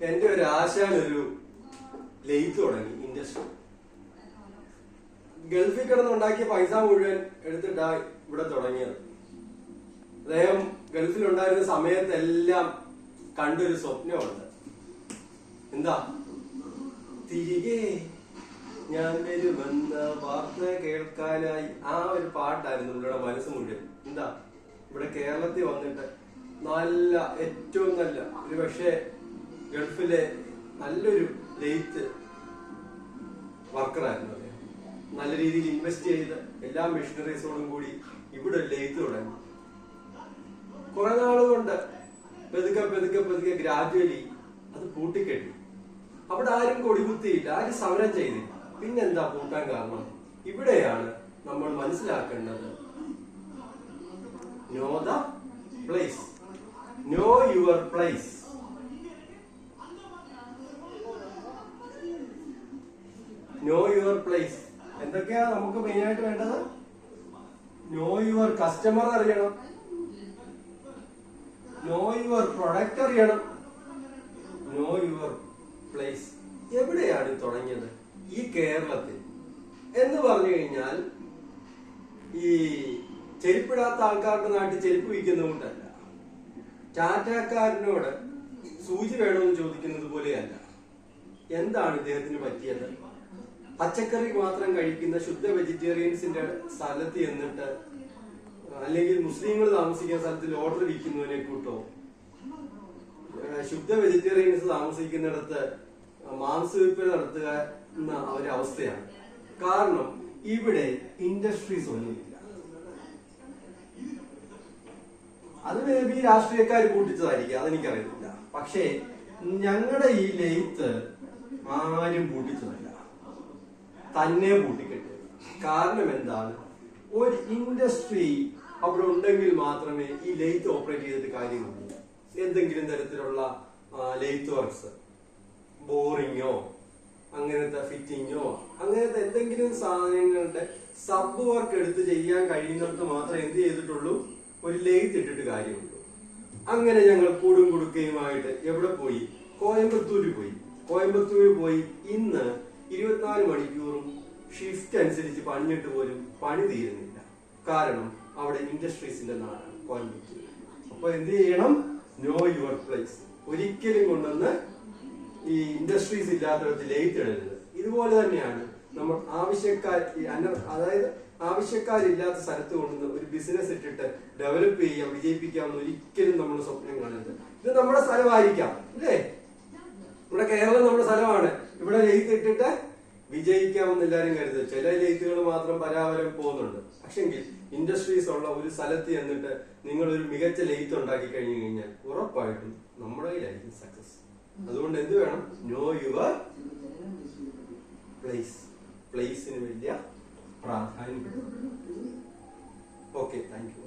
എന്റെ ഒരു ആശാനൊരു ലെയ്ത്ത് തുടങ്ങി ഇൻഡസ്ട്രി ഗൾഫിൽ കിടന്നുണ്ടാക്കിയ പൈസ മുഴുവൻ എടുത്തിട്ടാ ഇവിടെ തുടങ്ങിയത്. അദ്ദേഹം ഗൾഫിൽ ഉണ്ടായിരുന്ന സമയത്തെല്ലാം കണ്ടൊരു സ്വപ്നമുണ്ട്. എന്താ? തിരികെ ഞാൻ വരുമെന്ന വാർത്ത കേൾക്കാനായി ആ ഒരു പാട്ടായിരുന്നു പുള്ളിയുടെ മനസ്സ് മുഴുവൻ. എന്താ? ഇവിടെ കേരളത്തിൽ വന്നിട്ട് നല്ല ഏറ്റവും നല്ല ഒരു പക്ഷേ ഗൾഫിലെ നല്ലൊരു ലെയ്ത്ത് വർക്കറായിരുന്നു അദ്ദേഹം. നല്ല രീതിയിൽ ഇൻവെസ്റ്റ് ചെയ്ത് എല്ലാ മെഷീനറീസോടും കൂടി ഇവിടെ ലെയ്ത്ത് തുടങ്ങി. കുറെ നാൾ കൊണ്ട് പെതുക്കെ പെതുക്കെ പെതുക്കെ ഗ്രാജുവലി അത് പൂട്ടിക്കെട്ടി. അവിടെ ആരും കൊടികുത്തിയില്ല ആരും സമരം ചെയ്തില്ല. പിന്നെന്താ പൂട്ടാൻ കാരണം? ഇവിടെയാണ് നമ്മൾ മനസ്സിലാക്കേണ്ടത്. Know the place know your place know your place എന്തൊക്കെയാണ് നമുക്ക് മെയിൻ ആയിട്ട് വേണ്ടത്? നോ യുവർ കസ്റ്റമർ അറിയണം. നോ യുവർ പ്രൊഡക്റ്റ് അറിയണം. നോ യുവർ പ്ലേസ് എവിടെയാണ് തുടങ്ങിയത്? ഈ കേരളത്തിൽ. എന്ന് പറഞ്ഞു കഴിഞ്ഞാൽ ഈ ചെരുപ്പിടാത്ത ആൾക്കാരുടെ നാട്ടിൽ ചെരുപ്പ് വിൽക്കുന്നതുകൊണ്ടല്ല. ടാറ്റാക്കാരനോട് സൂചി വേണമെന്ന് ചോദിക്കുന്നത് പോലെയല്ല എന്താണ് ഇദ്ദേഹത്തിന് പറ്റിയത്? പച്ചക്കറി മാത്രം കഴിക്കുന്ന ശുദ്ധ വെജിറ്റേറിയൻസിന്റെ സ്ഥലത്ത് ചെന്നിട്ട് അല്ലെങ്കിൽ മുസ്ലിങ്ങൾ താമസിക്കുന്ന സ്ഥലത്ത് ഓർഡർ വിൽക്കുന്നതിനെ കൂട്ടോ ശുദ്ധ വെജിറ്റേറിയൻസ് താമസിക്കുന്നിടത്ത് മാംസ വിൽപ്പന നടത്തുക എന്ന ഒരു അവസ്ഥയാണ്. കാരണം ഇവിടെ ഇൻഡസ്ട്രീസ് ഒന്നുമില്ല. അത് മേ ബി രാഷ്ട്രീയക്കാർ പൂട്ടിച്ചതായിരിക്കും അതെനിക്കറിയത്തില്ല. പക്ഷേ ഞങ്ങളുടെ ഈ ലെയ്ത്ത് ആരും പൂട്ടിച്ചതല്ല. തന്നെ പൂട്ടിക്കെട്ടി കാരണം എന്താണ്? ഒരു ഇൻഡസ്ട്രി അവിടെ ഉണ്ടെങ്കിൽ മാത്രമേ ഈ ലെയ്ത്ത് ഓപ്പറേറ്റ് ചെയ്തിട്ട് കാര്യമുള്ളൂ. എന്തെങ്കിലും തരത്തിലുള്ള ലെയ്ത്ത് വർക്ക്സ് ബോറിങ്ങോ അങ്ങനത്തെ ഫിറ്റിങ്ങോ അങ്ങനത്തെ എന്തെങ്കിലും സാധനങ്ങളുടെ സബ് വർക്ക് എടുത്ത് ചെയ്യാൻ കഴിയുന്നിടത്ത് മാത്രമേ എന്ത് ചെയ്തിട്ടുള്ളൂ? ഒരു ലെയ്ത്ത് ഇട്ടിട്ട് കാര്യമുള്ളൂ. അങ്ങനെ ഞങ്ങൾ കൂടും കൊടുക്കുകയുമായിട്ട് എവിടെ പോയി? കോയമ്പത്തൂര് പോയി. കോയമ്പത്തൂര് പോയി. ഇന്ന് ഇരുപത്തിനാല് മണിക്കൂറും ഷിഫ്റ്റ് അനുസരിച്ച് പണിഞ്ഞിട്ട് പോലും പണി തീരുന്നില്ല. കാരണം അവിടെ ഇൻഡസ്ട്രീസിന്റെ നാടാണ് കോയമ്പത്തൂർ അപ്പൊ എന്ത് ചെയ്യണം? നോ യുവർ പ്ലേസ് ഒരിക്കലും കൊണ്ടുവന്ന് ഈ ഇൻഡസ്ട്രീസ് ഇല്ലാത്തടത്ത് ലേറ്റ് ഇടരുത് ഇതുപോലെ തന്നെയാണ് നമ്മൾ ആവശ്യക്കാർ അതായത് ആവശ്യക്കാരില്ലാത്ത സ്ഥലത്ത് കൊണ്ടുവന്ന് ഒരു ബിസിനസ് ഇട്ടിട്ട് ഡെവലപ്പ് ചെയ്യാം വിജയിപ്പിക്കാമെന്ന് ഒരിക്കലും നമ്മൾ സ്വപ്നം കാണരുത്. ഇത് നമ്മുടെ സ്ഥലമായിരിക്കാം അല്ലേ? ഇവിടെ കേരളം നമ്മുടെ സ്ഥലമാണ്. ഇവിടെ ലെയ്ത്ത് ഇട്ടിട്ട് വിജയിക്കാമെന്ന് എല്ലാരും കരുതും. ചില ലെയ്ത്തുകൾ മാത്രം പരാവരം പോകുന്നുണ്ട്. പക്ഷെങ്കിൽ ഇൻഡസ്ട്രീസ് ഉള്ള ഒരു സ്ഥലത്ത് ചെന്നിട്ട് നിങ്ങൾ ഒരു മികച്ച ലെയ്ത്ത് ഉണ്ടാക്കി കഴിഞ്ഞു കഴിഞ്ഞാൽ ഉറപ്പായിട്ടും നമ്മുടെ കയ്യിലായിരിക്കും സക്സസ് അതുകൊണ്ട് എന്ത് വേണം? നോ യുവർ പ്ലേസ് പ്ലേസിന് വലിയ പ്രാധാന്യം. Okay thank you